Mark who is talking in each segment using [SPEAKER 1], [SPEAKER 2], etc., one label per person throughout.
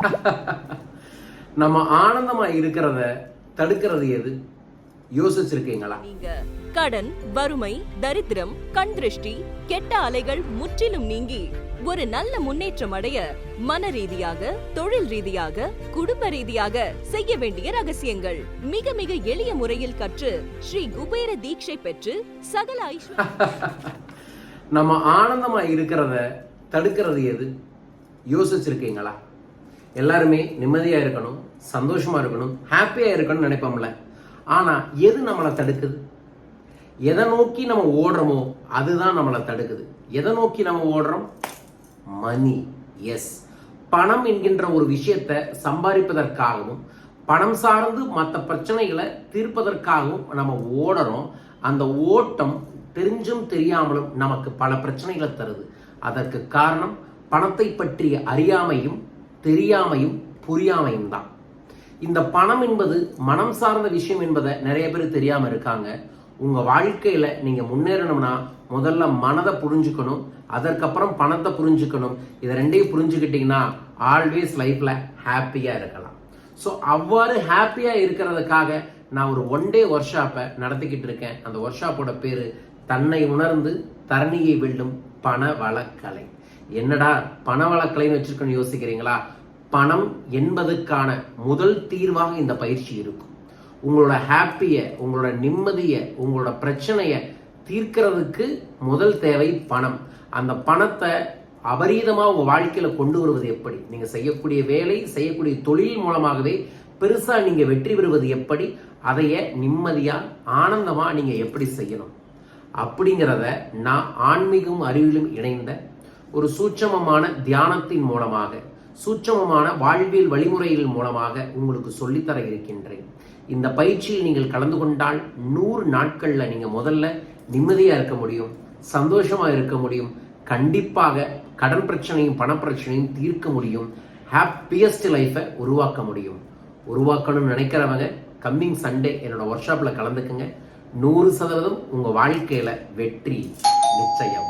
[SPEAKER 1] நம்ம ஆனந்தமா இருக்கிறத தடுக்கிறது எது? யோசிச்சிருக்கீங்களா?
[SPEAKER 2] கடன் வறுமை தரித்திரம் கண் திருஷ்டி கெட்ட அலைகள் முற்றிலும் நீங்கி ஒரு நல்ல முன்னேற்றம் அடைய மன ரீதியாக தொழில் ரீதியாக குடும்ப ரீதியாக செய்ய வேண்டிய ரகசியங்கள். மிக மிக எளிய முறையில் கற்று ஸ்ரீ குபேர தீட்சை பெற்று சகல
[SPEAKER 1] நம்ம ஆனந்தமா இருக்கிறத தடுக்கிறது எது? யோசிச்சிருக்கீங்களா? எல்லாருமே நிம்மதியாக இருக்கணும் சந்தோஷமாக இருக்கணும் ஹாப்பியாக இருக்கணும்னு நினைப்போம்ல. ஆனால் எது நம்மளை தடுக்குது? எதை நோக்கி நம்ம ஓடுறோமோ அதுதான் நம்மளை தடுக்குது. எதை நோக்கி நம்ம ஓடுறோம்? மணி எஸ் பணம் என்கின்ற ஒரு விஷயத்தை சம்பாதிப்பதற்காகவும் பணம் சார்ந்து மற்ற பிரச்சனைகளை தீர்ப்பதற்காகவும் நம்ம ஓடுறோம். அந்த ஓட்டம் தெரிஞ்சும் தெரியாமலும் நமக்கு பல பிரச்சனைகளை தருது. அதற்கு காரணம் பணத்தை பற்றிய அறியாமையும் தெரியாமையும் புரியாமையும் தான் இந்த பணம் என்பது மனம் சார்ந்த விஷயம் என்பதை நிறைய பேர் தெரியாமல் இருக்காங்க. உங்கள் வாழ்க்கையில் நீங்கள் முன்னேறணும்னா முதல்ல மனதை புரிஞ்சுக்கணும் அதற்கப்புறம் பணத்தை புரிஞ்சுக்கணும். இதை ரெண்டையும் புரிஞ்சுக்கிட்டிங்கன்னா ஆல்வேஸ் லைஃப்பில் ஹாப்பியாக இருக்கலாம். ஸோ அவ்வாறு ஹாப்பியாக இருக்கிறதுக்காக நான் ஒரு ஒன் டே ஒர்க் ஷாப்பை நடத்திக்கிட்டு இருக்கேன். அந்த ஒர்க் ஷாப்போட பேர் தன்னை உணர்ந்து தரணியை வெல்லும் பணவளக்கலை. என்னடா பண வளக்கலைன்னு வச்சிருக்கணும் யோசிக்கிறீங்களா? பணம் என்பதுக்கான முதல் தீர்வாக இந்த பயிற்சி இருக்கும். உங்களோட ஹாப்பியை உங்களோட நிம்மதியை உங்களோட பிரச்சனையை தீர்க்கிறதுக்கு முதல் தேவை பணம். அந்த பணத்தை அபரீதமாக உங்கள் வாழ்க்கையில் கொண்டு வருவது எப்படி? நீங்கள் செய்யக்கூடிய வேலை செய்யக்கூடிய தொழில் மூலமாகவே பெருசாக நீங்கள் வெற்றி பெறுவது எப்படி? அதைய நிம்மதியாக ஆனந்தமாக நீங்கள் எப்படி செய்யணும்? அப்படிங்கிறத நான் ஆன்மீகம் அறிவிலும் இணைந்த ஒரு சூட்சமமான தியானத்தின் மூலமாக சூட்சமமான வாழ்வியல் வழிமுறைகள் மூலமாக உங்களுக்கு சொல்லித்தர இருக்கின்றேன். இந்த பயிற்சியில் நீங்கள் கலந்து கொண்டால் நூறு நாட்களில் நீங்கள் முதல்ல நிம்மதியாக இருக்க முடியும் சந்தோஷமாக இருக்க முடியும் கண்டிப்பாக கடன் பிரச்சனையும் பணப்பிரச்சனையும் தீர்க்க முடியும் ஹாப்பியஸ்ட் லைஃபை உருவாக்க முடியும். உருவாக்கணும்னு நினைக்கிறவங்க கம்மிங் சண்டே என்னோட ஒர்க் ஷாப்பில் கலந்துக்குங்க. நூறு சதவீதம் உங்கள் வாழ்க்கையில் வெற்றி நிச்சயம்.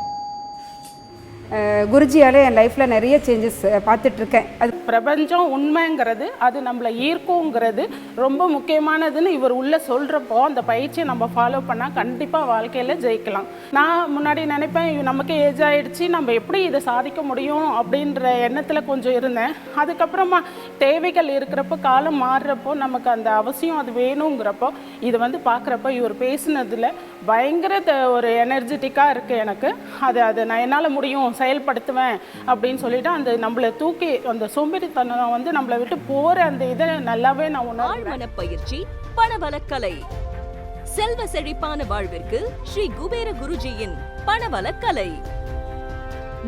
[SPEAKER 3] குருஜியால் என் லைஃப்பில் நிறைய சேஞ்சஸ் பார்த்துட்ருக்கேன். அது
[SPEAKER 4] பிரபஞ்சம் உண்மைங்கிறது அது நம்மளை ஈர்க்குங்கிறது ரொம்ப முக்கியமானதுன்னு இவர் உள்ளே சொல்கிறப்போ அந்த பயிற்சியை நம்ம ஃபாலோ பண்ணால் கண்டிப்பாக வாழ்க்கையில் ஜெயிக்கலாம். நான் முன்னாடி நினைப்பேன் நமக்கு ஏஜ் ஆகிடுச்சு நம்ம எப்படி இதை சாதிக்க முடியும்? அப்படின்ற எண்ணத்தில் கொஞ்சம் இருந்தேன். அதுக்கப்புறமா தேவைகள் இருக்கிறப்போ காலம் மாறுறப்போ நமக்கு அந்த அவசியம் அது வேணுங்கிறப்போ இது வந்து பார்க்குறப்போ இவர் பேசுனதில் பயங்கர த- ஒரு எனர்ஜெட்டிக்காக இருக்குது எனக்கு. அது அது நான் என்னால் முடியும் செயல்படுத்துவேன் அப்படின்னு சொல்லிட்டு அந்த நம்மளை தூக்கி அந்த சோம்பேறித்தனம் வந்து நம்மளை விட்டு போகிற அந்த இதை நல்லாவே நான்
[SPEAKER 2] உணர்வு பயிற்சி பணவலக்கலை செல்வ செழிப்பான வாழ்விற்கு ஸ்ரீ குபேர குருஜியின் பணவலக்கலை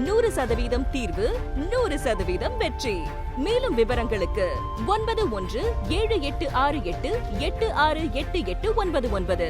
[SPEAKER 2] நூறு சதவீதம் தீர்வு நூறு சதவீதம் வெற்றி. மேலும் விவரங்களுக்கு ஒன்பது ஒன்று ஏழு எட்டு ஆறு எட்டு எட்டு ஆறு எட்டு எட்டு ஒன்பது ஒன்பது.